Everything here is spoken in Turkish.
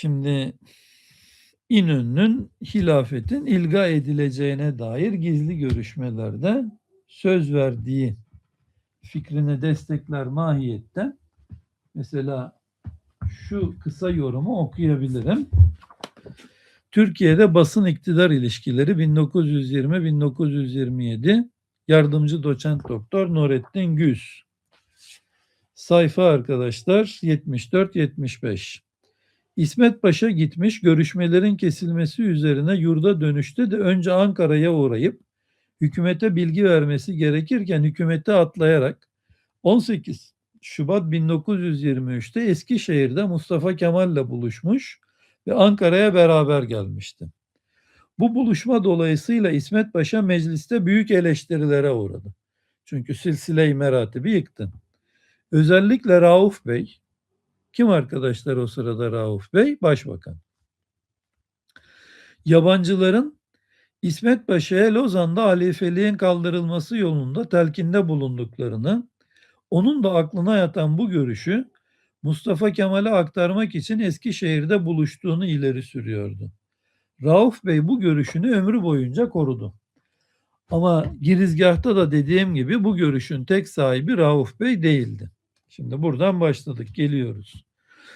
Şimdi İnönü'nün hilafetin ilga edileceğine dair gizli görüşmelerde söz verdiği fikrine destekler mahiyette mesela şu kısa yorumu okuyabilirim. Türkiye'de basın iktidar ilişkileri 1920-1927 yardımcı doçent doktor Nurettin Güz. Sayfa arkadaşlar 74-75. İsmet Paşa gitmiş görüşmelerin kesilmesi üzerine yurda dönüşte de önce Ankara'ya uğrayıp hükümete bilgi vermesi gerekirken hükümete atlayarak 18 Şubat 1923'te Eskişehir'de Mustafa Kemal'le buluşmuş ve Ankara'ya beraber gelmişti. Bu buluşma dolayısıyla İsmet Paşa mecliste büyük eleştirilere uğradı. Çünkü silsile-i meratibi yıktı. Özellikle Rauf Bey, kim arkadaşlar o sırada Rauf Bey? Başbakan. Yabancıların İsmet Paşa'ya Lozan'da halifeliğin kaldırılması yolunda telkinde bulunduklarını, onun da aklına yatan bu görüşü Mustafa Kemal'e aktarmak için Eskişehir'de buluştuğunu ileri sürüyordu. Rauf Bey bu görüşünü ömrü boyunca korudu. Ama girizgahta da dediğim gibi bu görüşün tek sahibi Rauf Bey değildi. Şimdi buradan başladık, geliyoruz.